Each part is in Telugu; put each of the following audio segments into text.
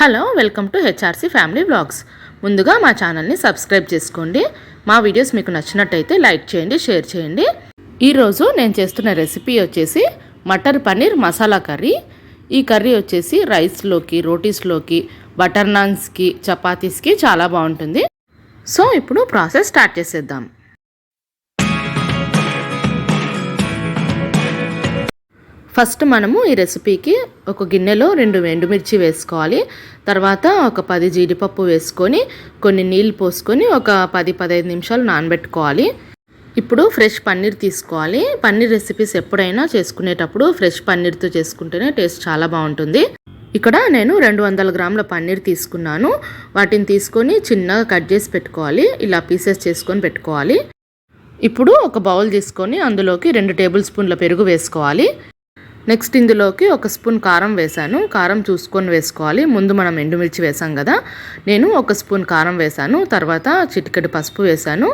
Hello welcome to HRC family blogs ముందుగా మా ఛానల్ని సబ్స్క్రైబ్ చేసుకోండి. మా వీడియోస్ మీకు నచ్చినట్టయితే లైక్ చేయండి షేర్ చేయండి. ఈరోజు నేను చేస్తున్న రెసిపీ వచ్చేసి మటర్ పన్నీర్ మసాలా కర్రీ. ఈ కర్రీ వచ్చేసి రైస్లోకి రోటీస్లోకి బటర్ నాన్స్కి చపాతీస్కి చాలా బాగుంటుంది. సో ఇప్పుడు ప్రాసెస్ స్టార్ట్ చేసేద్దాం. ఫస్ట్ మనము ఈ రెసిపీకి ఒక గిన్నెలో రెండు ఎండుమిర్చి వేసుకోవాలి. తర్వాత ఒక పది జీడిపప్పు వేసుకొని కొన్ని నీళ్ళు పోసుకొని ఒక పది పదహైదు నిమిషాలు నానబెట్టుకోవాలి. ఇప్పుడు ఫ్రెష్ పన్నీర్ తీసుకోవాలి. పన్నీర్ రెసిపీస్ ఎప్పుడైనా చేసుకునేటప్పుడు ఫ్రెష్ పన్నీర్తో చేసుకుంటేనే టేస్ట్ చాలా బాగుంటుంది. ఇక్కడ నేను రెండు వందల గ్రాముల పన్నీర్ తీసుకున్నాను. వాటిని తీసుకొని చిన్నగా కట్ చేసి పెట్టుకోవాలి. ఇలా పీసెస్ చేసుకొని పెట్టుకోవాలి. ఇప్పుడు ఒక బౌల్ తీసుకొని అందులోకి రెండు టేబుల్ స్పూన్ల పెరుగు వేసుకోవాలి. నెక్స్ట్ ఇందులోకి ఒక స్పూన్ కారం వేశాను. కారం చూసుకొని వేసుకోవాలి. ముందు మనం ఎండుమిర్చి వేసాం కదా. నేను ఒక స్పూన్ కారం వేశాను. తర్వాత చిటికెడు పసుపు వేశాను.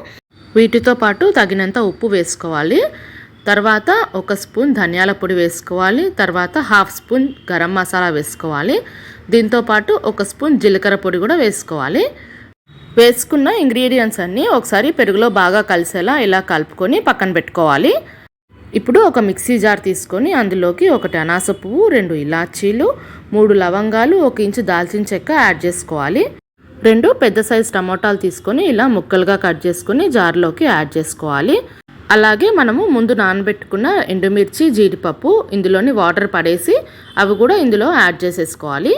వీటితో పాటు తగినంత ఉప్పు వేసుకోవాలి. తర్వాత ఒక స్పూన్ ధనియాల పొడి వేసుకోవాలి. తర్వాత హాఫ్ స్పూన్ గరం మసాలా వేసుకోవాలి. దీంతో పాటు ఒక స్పూన్ జీలకర్ర పొడి కూడా వేసుకోవాలి. వేసుకున్న ఇంగ్రీడియంట్స్ అన్నీ ఒకసారి పెరుగులో బాగా కలిసేలా ఇలా కలుపుకొని పక్కన పెట్టుకోవాలి. ఇప్పుడు ఒక మిక్సీ జార్ తీసుకొని అందులోకి ఒకటి అనాస పువ్వు రెండు ఇలాచీలు మూడు లవంగాలు ఒక ఇంచు దాల్చిన చెక్క యాడ్ చేసుకోవాలి. రెండు పెద్ద సైజు టమోటాలు తీసుకొని ఇలా ముక్కలుగా కట్ చేసుకొని జార్లోకి యాడ్ చేసుకోవాలి. అలాగే మనము ముందు నానబెట్టుకున్న ఎండుమిర్చి జీడిపప్పు ఇందులోని వాటర్ పడేసి అవి కూడా ఇందులో యాడ్ చేసేసుకోవాలి.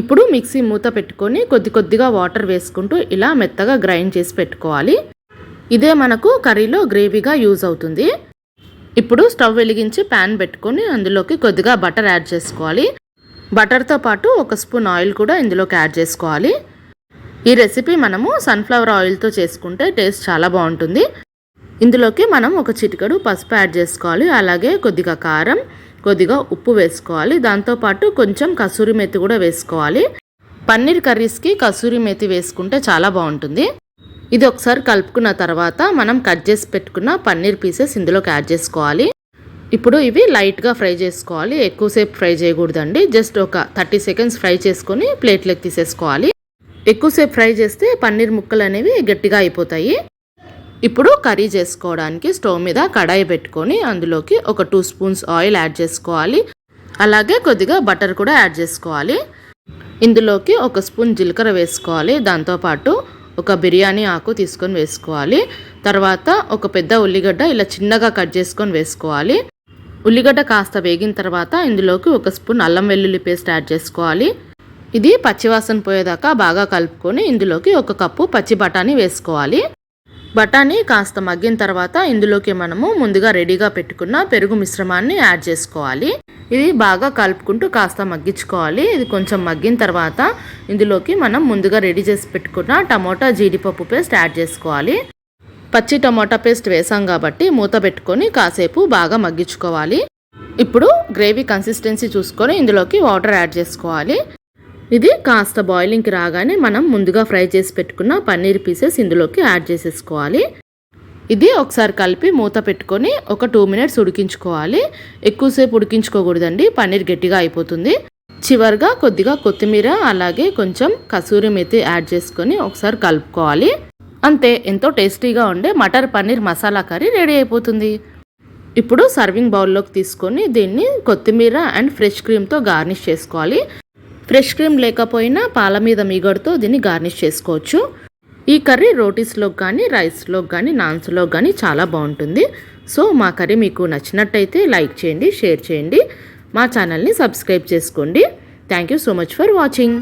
ఇప్పుడు మిక్సీ మూత పెట్టుకొని కొద్ది కొద్దిగా వాటర్ వేసుకుంటూ ఇలా మెత్తగా గ్రైండ్ చేసి పెట్టుకోవాలి. ఇదే మనకు కర్రీలో గ్రేవీగా యూజ్ అవుతుంది. ఇప్పుడు స్టవ్ వెలిగించి ప్యాన్ పెట్టుకొని అందులోకి కొద్దిగా బటర్ యాడ్ చేసుకోవాలి. బటర్తో పాటు ఒక స్పూన్ ఆయిల్ కూడా ఇందులోకి యాడ్ చేసుకోవాలి. ఈ రెసిపీ మనము సన్ఫ్లవర్ ఆయిల్తో చేసుకుంటే టేస్ట్ చాలా బాగుంటుంది. ఇందులోకి మనం ఒక చిటికడు పసుపు యాడ్ చేసుకోవాలి. అలాగే కొద్దిగా కారం కొద్దిగా ఉప్పు వేసుకోవాలి. దాంతోపాటు కొంచెం కసూరి మెతి కూడా వేసుకోవాలి. పన్నీర్ కర్రీస్కి కసూరి మెతి వేసుకుంటే చాలా బాగుంటుంది. ఇది ఒకసారి కలుపుకున్న తర్వాత మనం కట్ చేసి పెట్టుకున్న పన్నీర్ పీసెస్ ఇందులోకి యాడ్ చేసుకోవాలి. ఇప్పుడు ఇవి లైట్గా ఫ్రై చేసుకోవాలి. ఎక్కువసేపు ఫ్రై చేయకూడదండి. జస్ట్ ఒక థర్టీ సెకండ్స్ ఫ్రై చేసుకొని ప్లేట్లోకి తీసేసుకోవాలి. ఎక్కువసేపు ఫ్రై చేస్తే పన్నీర్ ముక్కలు అనేవి గట్టిగా అయిపోతాయి. ఇప్పుడు కర్రీ చేసుకోవడానికి స్టవ్ మీద కడాయి పెట్టుకొని అందులోకి ఒక టూ స్పూన్స్ ఆయిల్ యాడ్ చేసుకోవాలి. అలాగే కొద్దిగా బటర్ కూడా యాడ్ చేసుకోవాలి. ఇందులోకి ఒక స్పూన్ జీలకర్ర వేసుకోవాలి. దాంతోపాటు ఒక బిర్యానీ ఆకు తీసుకొని వేసుకోవాలి. తర్వాత ఒక పెద్ద ఉల్లిగడ్డ ఇలా చిన్నగా కట్ చేసుకొని వేసుకోవాలి. ఉల్లిగడ్డ కాస్త వేగిన తర్వాత ఇందులోకి ఒక స్పూన్ అల్లం వెల్లుల్లి పేస్ట్ యాడ్ చేసుకోవాలి. ఇది పచ్చివాసన పోయేదాకా బాగా కలుపుకొని ఇందులోకి ఒక కప్పు పచ్చి బఠానీ వేసుకోవాలి. బఠానీ కాస్త మగ్గిన తర్వాత ఇందులోకి మనము ముందుగా రెడీగా పెట్టుకున్న పెరుగు మిశ్రమాన్ని యాడ్ చేసుకోవాలి. ఇది బాగా కలుపుకుంటూ కాస్త మగ్గించుకోవాలి. ఇది కొంచెం మగ్గిన తర్వాత ఇందులోకి మనం ముందుగా రెడీ చేసి పెట్టుకున్న టమోటా జీడిపప్పు పేస్ట్ యాడ్ చేసుకోవాలి. పచ్చి టమోటా పేస్ట్ వేసాం కాబట్టి మూత పెట్టుకొని కాసేపు బాగా మగ్గించుకోవాలి. ఇప్పుడు గ్రేవీ కన్సిస్టెన్సీ చూసుకొని ఇందులోకి వాటర్ యాడ్ చేసుకోవాలి. ఇది కాస్త బాయిలింగ్కి రాగానే మనం ముందుగా ఫ్రై చేసి పెట్టుకున్న పన్నీర్ పీసెస్ ఇందులోకి యాడ్ చేసేసుకోవాలి. ఇది ఒకసారి కలిపి మూత పెట్టుకొని ఒక టూ మినిట్స్ ఉడికించుకోవాలి. ఎక్కువసేపు ఉడికించుకోకూడదండి పన్నీర్ గట్టిగా అయిపోతుంది. చివరిగా కొద్దిగా కొత్తిమీర అలాగే కొంచెం కసూరి మెతి యాడ్ చేసుకొని ఒకసారి కలుపుకోవాలి. అంతే ఎంతో టేస్టీగా ఉండే మటర్ పన్నీర్ మసాలా కర్రీ రెడీ అయిపోతుంది. ఇప్పుడు సర్వింగ్ బౌల్లోకి తీసుకొని దీన్ని కొత్తిమీర అండ్ ఫ్రెష్ క్రీమ్తో గార్నిష్ చేసుకోవాలి. ఫ్రెష్ క్రీమ్ లేకపోయినా పాల మీద మీగడతో దీన్ని గార్నిష్ చేసుకోవచ్చు. ఈ కర్రీ రోటీస్లోకి కానీ రైస్లోకి కానీ నాన్స్లోకి కానీ చాలా బాగుంటుంది. సో మా కర్రీ మీకు నచ్చినట్టయితే లైక్ చేయండి షేర్ చేయండి. మా ఛానల్ని సబ్స్క్రైబ్ చేసుకోండి. Thank you so much for watching.